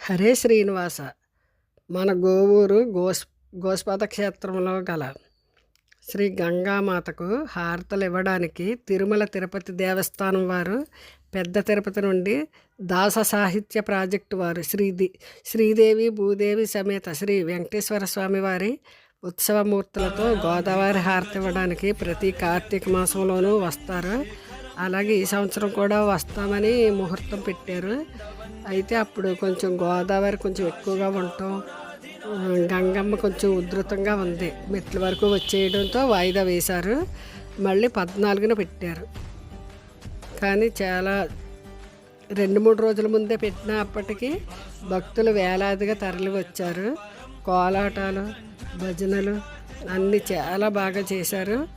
హరే శ్రీనివాస. మన గోవూరు గోస్ గోస్పాద క్షేత్రంలో గల శ్రీ గంగామాతకు హారతలు ఇవ్వడానికి తిరుమల తిరుపతి దేవస్థానం వారు పెద్ద తిరుపతి నుండి దాస సాహిత్య ప్రాజెక్టు వారు శ్రీది శ్రీదేవి భూదేవి సమేత శ్రీ వెంకటేశ్వర స్వామి వారి ఉత్సవమూర్తులతో గోదావరి హారతి ఇవ్వడానికి ప్రతి కార్తీక మాసంలోనూ వస్తారు. అలాగే ఈ సంవత్సరం కూడా వస్తామని ముహూర్తం పెట్టారు. అయితే అప్పుడు కొంచెం గోదావరి కొంచెం ఎక్కువగా ఉండటం గంగమ్మ కొంచెం ఉధృతంగా ఉంది. మెట్ల వరకు వచ్చేయడంతో వాయిదా వేశారు. మళ్ళీ పద్నాలుగున పెట్టారు. కానీ చాలా రెండు మూడు రోజుల ముందే పెట్టినప్పటికీ భక్తులు వేలాదిగా తరలి వచ్చారు. కోలాటాలు భజనలు అన్నీ చాలా బాగా చేశారు.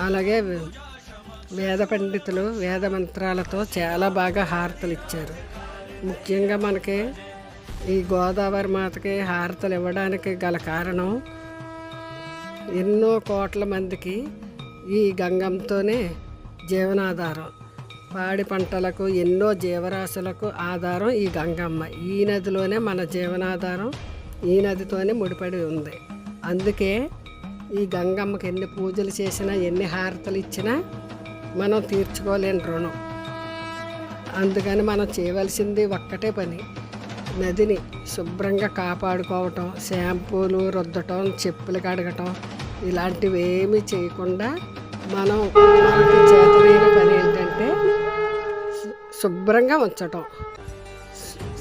అలాగే వేద పండితులు వేద మంత్రాలతో చాలా బాగా హారతలు ఇచ్చారు. ముఖ్యంగా మనకి ఈ గోదావరి మాతకి హారతలు ఇవ్వడానికి గల కారణం ఎన్నో కోట్ల మందికి ఈ గంగంతోనే జీవనాధారం. పాడి పంటలకు ఎన్నో జీవరాశులకు ఆధారం ఈ గంగమ్మ. ఈ నదిలోనే మన జీవనాధారం ఈ నదితోనే ముడిపడి ఉంది. అందుకే ఈ గంగమ్మకి ఎన్ని పూజలు చేసినా ఎన్ని హారతలు ఇచ్చినా మనం తీర్చుకోలేని రుణం. అందుకని మనం చేయవలసింది ఒక్కటే పని. నదిని శుభ్రంగా కాపాడుకోవటం షాంపూలు రుద్దటం చెప్పులు కడగటం ఇలాంటివి ఏమీ చేయకుండా మనం మనకి చేతనైన పని ఏంటంటే శుభ్రంగా ఉంచటం.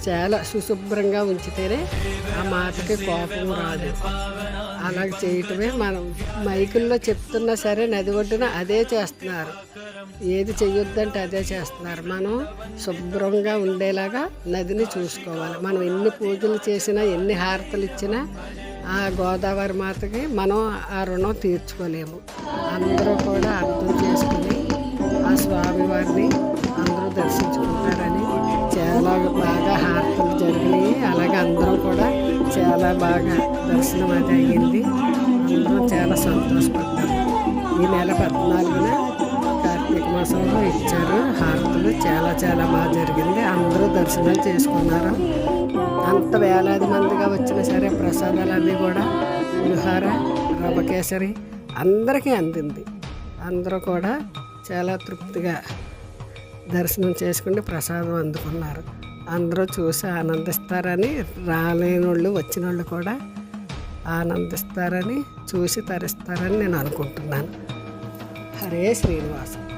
చాలా సుశుభ్రంగా ఉంచితేనే ఆ మాటకి కోపం రాదు. అలా చేయటమే మనం. మైకుల్లో చెప్తున్నా సరే నది ఒడ్డున అదే చేస్తున్నారు. ఏది చెయ్యొద్దంటే అదే చేస్తున్నారు. మనం శుభ్రంగా ఉండేలాగా నదిని చూసుకోవాలి. మనం ఎన్ని పూజలు చేసినా ఎన్ని హారతలు ఇచ్చినా ఆ గోదావరి మాతకి మనం ఆ రుణం తీర్చుకోలేము. అందరూ కూడా అర్థం చేసుకుని ఆ స్వామివారిని అందరూ దర్శించుకుంటారని చాలా బాగా హారతలు జరిగినాయి అలాగే అందరం కూడా చాలా బాగా దర్శనం అది అయ్యింది. అందరం చాలా సంతోషపడ్డారు. ఈ నెల పద్నాలుగున కార్తీక మాసంలో ఇచ్చారు హారతులు చాలా చాలా బాగా జరిగింది. అందరూ దర్శనాలు చేసుకున్నారు. అంత వేలాది మందిగా వచ్చినా సరే ప్రసాదాలు అన్నీ కూడా పులిహార రవకేసరి అందరికీ అందింది. అందరూ కూడా చాలా తృప్తిగా దర్శనం చేసుకుని ప్రసాదం అందుకున్నారు. అందరూ చూసి ఆనందిస్తారని రాలేని వాళ్ళు వచ్చిన వాళ్ళు కూడా ఆనందిస్తారని చూసి తరిస్తారని నేను అనుకుంటున్నాను. హరే శ్రీనివాసం.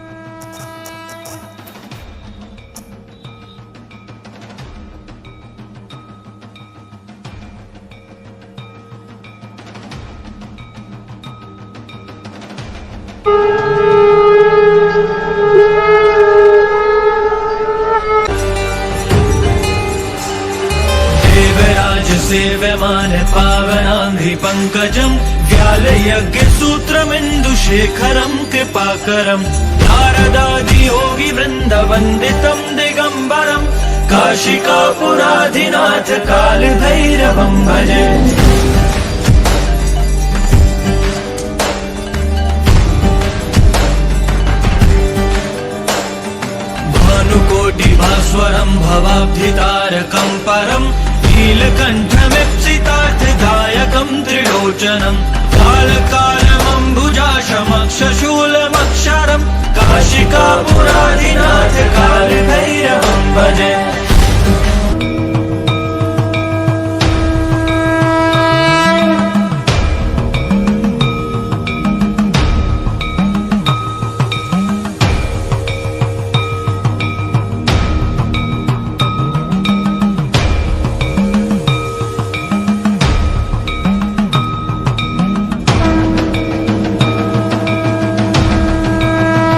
देवराज सेव्यमान पावनाङ्घ्रि पङ्कजम् व्यालयज्ञसूत्रमिन्दुशेखरम् कृपाकरम्। नारदादियोगि वृन्दवन्दितम् दिगम्बरम्। काशिकापुराधिनाथ कालभैरवम् भजे। भानुकोटिभास्वरम् भवाब्धितारकम् परम् नीलकण्ठमिप्सितार्थदायकम् त्रिलोचनम् कालकालमम्बुजाशमक्षशूलमक्षरम् काशिकापुराधिनाथ कालभैरवम् भजे